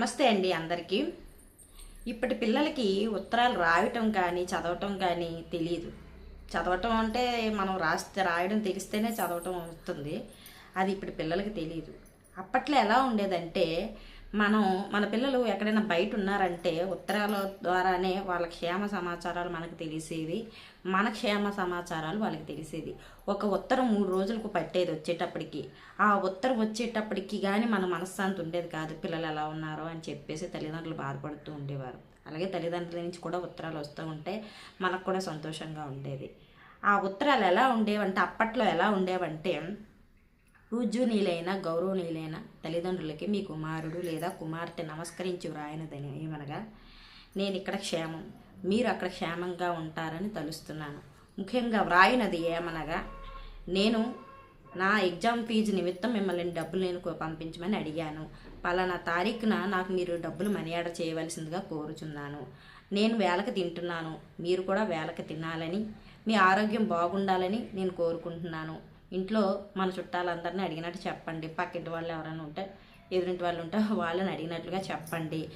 నమస్తే అండి అందరికీ. ఇప్పటి పిల్లలకి ఉత్తరాలు రాయటం కానీ చదవటం కానీ తెలియదు చదవటం అంటే మనం రాస్తే రాయడం తెలిస్తేనే చదవటం వస్తుంది. అది ఇప్పుడు పిల్లలకి తెలియదు అప్పట్లో ఎలా ఉండేదంటే మనం మన పిల్లలు ఎక్కడైనా బయట ఉన్నారంటే ఉత్తరాల ద్వారానే వాళ్ళ క్షేమ సమాచారాలు మనకు తెలిసేవి మన క్షేమ సమాచారాలు వాళ్ళకి తెలిసేది ఒక ఉత్తరం మూడు రోజులకు పట్టేది వచ్చేటప్పటికి. ఆ ఉత్తరం వచ్చేటప్పటికి కానీ మన మనశ్శాంతి ఉండేది కాదు పిల్లలు ఎలా ఉన్నారో అని చెప్పేసి తల్లిదండ్రులు బాధపడుతూ ఉండేవారు. అలాగే తల్లిదండ్రుల నుంచి కూడా ఉత్తరాలు వస్తూ ఉంటే మనకు కూడా సంతోషంగా ఉండేది. ఆ ఉత్తరాలు ఎలా ఉండేవంటే అప్పట్లో ఎలా ఉండేవంటే పూజ్యునీలైన గౌరవనీయులైన తల్లిదండ్రులకి మీ కుమారుడు లేదా కుమార్తె నమస్కరించి వ్రాయనదని ఏమనగా నేను ఇక్కడ క్షేమం మీరు అక్కడ క్షేమంగా ఉంటారని తలుస్తున్నాను. ముఖ్యంగా వ్రాయినది ఏమనగా నేను నా ఎగ్జామ్ ఫీజు నిమిత్తం మిమ్మల్ని డబ్బులు నేను పంపించమని అడిగాను. పలానా తారీఖున నాకు మీరు డబ్బులు మనీ ఆర్డర్ చేయవలసిందిగా కోరుచున్నాను. నేను వేళకి తింటున్నాను మీరు కూడా వేళకి తినాలని మీ ఆరోగ్యం బాగుండాలని నేను కోరుకుంటున్నాను. ఇంట్లో మన చుట్టాలందరినీ అడిగినట్టు చెప్పండి. పక్కింటి వాళ్ళు ఎవరైనా ఉంటే ఎదురింటి వాళ్ళు ఉంటే వాళ్ళని అడిగినట్లుగా చెప్పండి.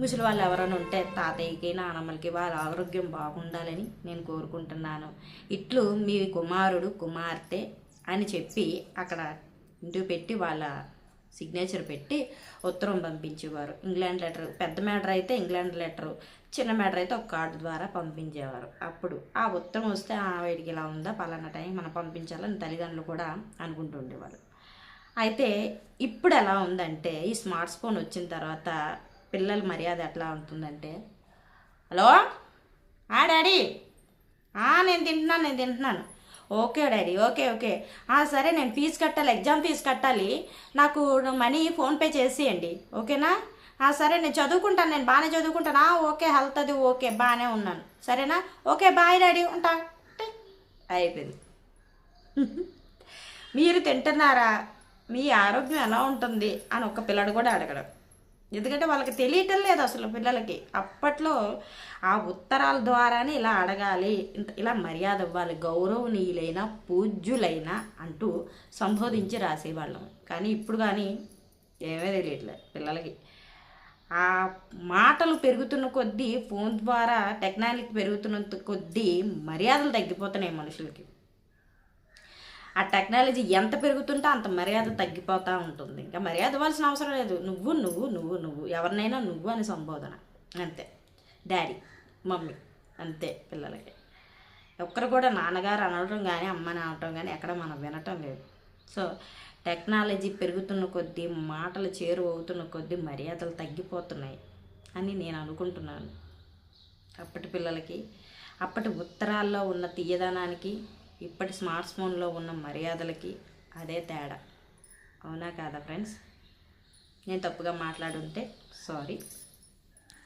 ముసలి వాళ్ళు ఎవరైనా ఉంటే తాతయ్యకి నానమ్మలకి వాళ్ళ ఆరోగ్యం బాగుండాలని నేను కోరుకుంటున్నాను. ఇట్లు మీ కుమారుడు కుమార్తె అని చెప్పి అక్కడ ఇంటికి పెట్టి వాళ్ళ సిగ్నేచర్ పెట్టి ఉత్తరం పంపించేవారు. ఇంగ్లాండ్ లెటర్ పెద్ద మ్యాటర్ అయితే ఇంగ్లాండ్ లెటర్ చిన్న మ్యాటర్ అయితే ఒక కార్డు ద్వారా పంపించేవారు. అప్పుడు ఆ ఉత్తరం వస్తే ఆ వీడికి ఇలా ఉందా పలానా టైం మనం పంపించాలని తల్లిదండ్రులు కూడా అనుకుంటుండేవారు అయితే ఇప్పుడు ఎలా ఉందంటే ఈ స్మార్ట్ ఫోన్ వచ్చిన తర్వాత పిల్లల మర్యాద ఎట్లా ఉంటుందంటే హలో? ఆ డాడీ? నేను తింటున్నాను నేను తింటున్నాను. Okay daddy okay okay. సరే నేను ఫీజు కట్టాలి ఎగ్జామ్ ఫీజు కట్టాలి. నాకు మనీ ఫోన్పే చేసేయండి ఓకేనా? సరే నేను చదువుకుంటాను నేను బాగానే చదువుకుంటాను. ఓకే హెల్త్ అది ఓకే బాగానే ఉన్నాను. సరేనా? ఓకే బాయ్ డాడీ ఉంటా. అయిపోయింది. మీరు తింటున్నారా? మీ ఆరోగ్యం ఎలా ఉంటుంది? అని ఒక పిల్లడు కూడా అడగడం. ఎందుకంటే వాళ్ళకి తెలియటం లేదు అసలు పిల్లలకి. అప్పట్లో ఆ ఉత్తరాల ద్వారానే ఇలా అడగాలి ఇంత ఇలా మర్యాద ఇవ్వాలి గౌరవనీయులైన పూజ్యులైన అంటూ సంబోధించి రాసేవాళ్ళం. కానీ ఇప్పుడు కానీ ఏమీ తెలియట్లేదు పిల్లలకి. ఆ మాటలు పెరుగుతున్న కొద్దీ ఫోన్ ద్వారా టెక్నాలజీ పెరుగుతున్న కొద్దీ మర్యాదలు తగ్గిపోతున్నాయి మనుషులకి. ఆ టెక్నాలజీ ఎంత పెరుగుతుంటే అంత మర్యాద తగ్గిపోతూ ఉంటుంది. ఇంకా మర్యాద ఇవ్వాల్సిన అవసరం లేదు. నువ్వు నువ్వు నువ్వు నువ్వు. ఎవరినైనా నువ్వు అని సంబోధన. అంతే. Daddy mummy. అంతే పిల్లలకి. ఒక్కరు కూడా నాన్నగారు అనడం కానీ అమ్మని అనటం కానీ ఎక్కడ మనం వినటం లేదు. సో టెక్నాలజీ పెరుగుతున్న కొద్దీ మాటలు చేరువవుతున్న కొద్దీ మర్యాదలు తగ్గిపోతున్నాయి అని నేను అనుకుంటున్నాను. అప్పటి పిల్లలకి అప్పటి ఉత్తరాల్లో ఉన్న తీయదనానికి ఇప్పటి స్మార్ట్ ఫోన్లో ఉన్న మర్యాదలకి అదే తేడా. అవునా కాదా ఫ్రెండ్స్? నేను తప్పుగా మాట్లాడుంటే సారీ.